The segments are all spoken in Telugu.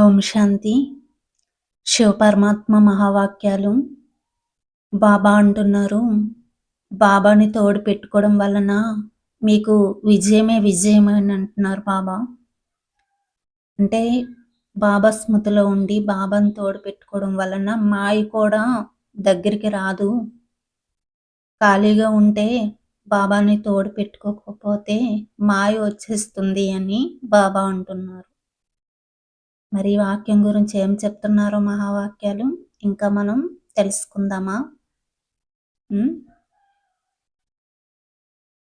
ఓం శాంతి. శివపరమాత్మ మహావాక్యాలు. బాబా అంటున్నారు బాబాని తోడు పెట్టుకోవడం వలన మీకు విజయమే విజయం అని అంటున్నారు బాబా. అంటే బాబా స్మృతిలో ఉండి బాబాని తోడు పెట్టుకోవడం వలన మాయ కూడా దగ్గరికి రాదు. ఖాళీగా ఉంటే బాబాని తోడు పెట్టుకోకపోతే మాయ వచ్చేస్తుంది అని బాబా అంటున్నారు. మరి వాక్యం గురించి ఏం చెప్తున్నారో మహావాక్యాలు? ఇంకా మనం తెలుసుకుందామా?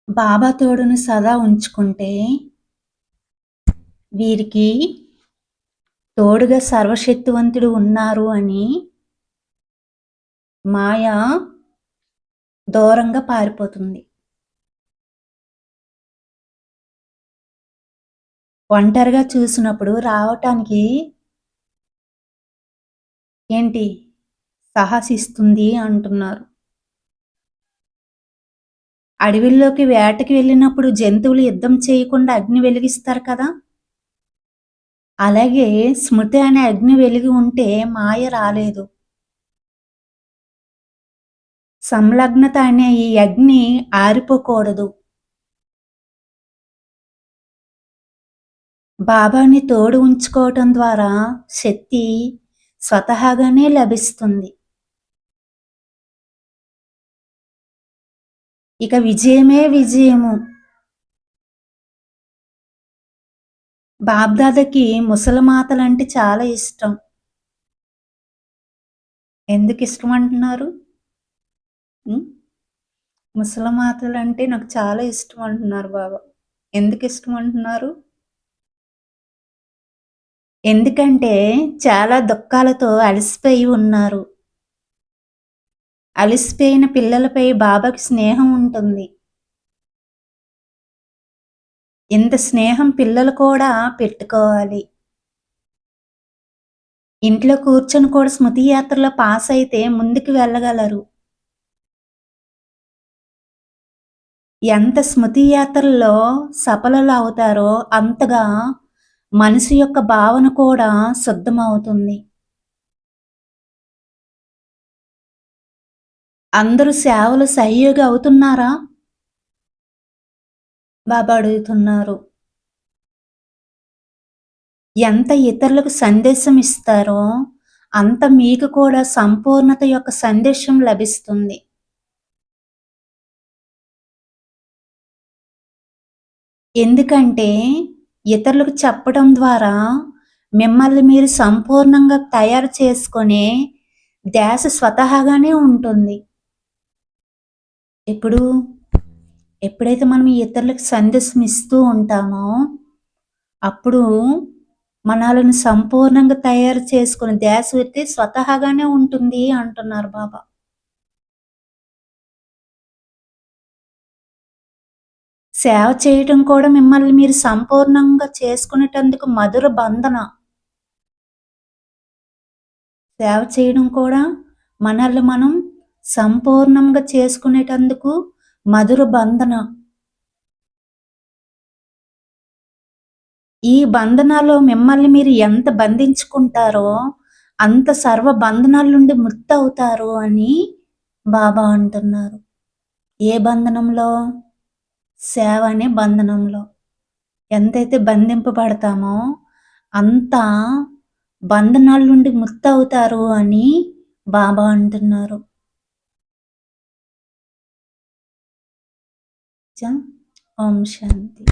బాబా తోడును సదా ఉంచుకుంటే వీరికి తోడుగా సర్వశక్తివంతుడు ఉన్నారు అని మాయ దూరంగా పారిపోతుంది. ఒంటరిగా చూసినప్పుడు రావటానికి ఏంటి? సాహసిస్తుంది అంటున్నారు. అడవిల్లోకి వేటకి వెళ్ళినప్పుడు జంతువులు యుద్ధం చేయకుండా అగ్ని వెలిగిస్తారు కదా? అలాగే స్మృతి అనే అగ్ని వెలిగి ఉంటే మాయ రాలేదు. సంలగ్నత అనే ఈ అగ్ని ఆరిపోకూడదు. బాబాని తోడు ఉంచుకోవటం ద్వారా శక్తి స్వతహాగానే లభిస్తుంది. ఇక విజయమే విజయము. బాబ్దాదకి ముసలమాతలంటే చాలా ఇష్టం. ఎందుకు ఇష్టం అంటున్నారు? ముసలమాతలు అంటే నాకు చాలా ఇష్టం అంటున్నారు బాబా. ఎందుకు ఇష్టం అంటున్నారు? ఎందుకంటే చాలా దుఃఖాలతో అలసిపోయి ఉన్నారు. అలసిపోయిన పిల్లలపై బాబాకి స్నేహం ఉంటుంది. ఇంత స్నేహం పిల్లలు కూడా పెట్టుకోవాలి. ఇంట్లో కూర్చొని కూడా స్మృతి యాత్రలో పాస్ అయితే ముందుకు వెళ్ళగలరు. ఎంత స్మృతి యాత్రల్లో సఫలలు అవుతారో అంతగా మనసు యొక్క భావన కూడా శుద్ధమవుతుంది. అందరూ సేవలు సహయోగి అవుతున్నారా? బాబా అడుగుతున్నారు. ఎంత ఇతరులకు సందేశం ఇస్తారో అంత మీకు కూడా సంపూర్ణత యొక్క సందేశం లభిస్తుంది. ఎందుకంటే ఇతరులకు చెప్పడం ద్వారా మిమ్మల్ని మీరు సంపూర్ణంగా తయారు చేసుకునే ధ్యాస స్వతహాగానే ఉంటుంది. ఇప్పుడు ఎప్పుడైతే మనం ఇతరులకు సందేశం ఇస్తూ ఉంటామో అప్పుడు మనల్ని సంపూర్ణంగా తయారు చేసుకుని ధ్యాస అయితే స్వతహాగానే ఉంటుంది అంటున్నారు బాబా. సేవ చేయటం కూడా మిమ్మల్ని మీరు సంపూర్ణంగా చేసుకునేటందుకు మధుర బంధన. సేవ చేయడం కూడా మనల్ని మనం సంపూర్ణంగా చేసుకునేటందుకు మధుర బంధన. ఈ బంధనాలో మిమ్మల్ని మీరు ఎంత బంధించుకుంటారో అంత సర్వ బంధనాల నుండి ముక్త అవుతారు అని బాబా అంటున్నారు. ఏ బంధనంలో? సేవ అనే బంధనంలో ఎంతైతే బంధింపబడతామో అంత బంధనాల నుండి ముక్తవుతారు అని బాబా అంటున్నారు. ఓం శాంతి.